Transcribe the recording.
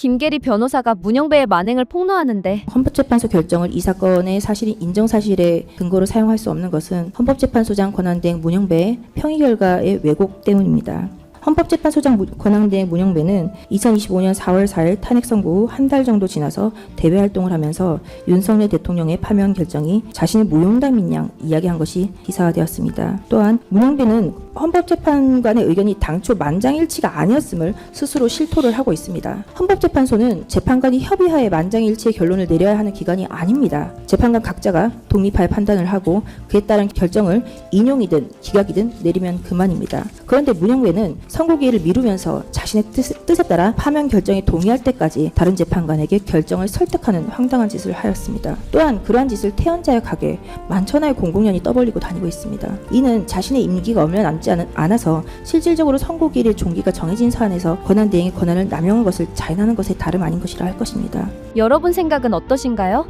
김계리 변호사가 문영배의 만행을 폭로하는데 헌법재판소 결정을 이 사건의 사실인 인정 사실의 근거로 사용할 수 없는 것은 헌법재판소장 권한대행 문영배의 평의 결과의 왜곡 때문입니다. 헌법재판소장 무- 권한대행 문영배는 2025년 4월 4일 탄핵 선고 후 한 달 정도 지나서 대외 활동을 하면서 윤석열 대통령의 파면 결정이 자신의 무용담인 양 이야기한 것이 기사화되었습니다. 또한 문영배는 헌법재판관의 의견이 당초 만장일치가 아니었음을 스스로 실토를 하고 있습니다. 헌법재판소는 재판관이 협의하에 만장일치의 결론을 내려야 하는 기관이 아닙니다. 재판관 각자가 독립하여 판단을 하고 그에 따른 결정을 인용이든 기각이든 내리면 그만입니다. 그런데 문영배는 선고기일을 미루면서 자신의 뜻, 뜻에 따라 파면 결정에 동의할 때까지 다른 재판관에게 결정을 설득하는 황당한 짓을 하였습니다. 또한 그러한 짓을 태연자역하게 만천하의 공공연히 떠벌리고 다니고 있습니다. 이는 자신의 임기가 얼마 남지 않, 않아서 실질적으로 선고기일의 종기가 정해진 사안에서 권한 대행의 권한을 남용한 것을 자인하는 것에 다름 아닌 것이라 할 것입니다. 여러분 생각은 어떠신가요?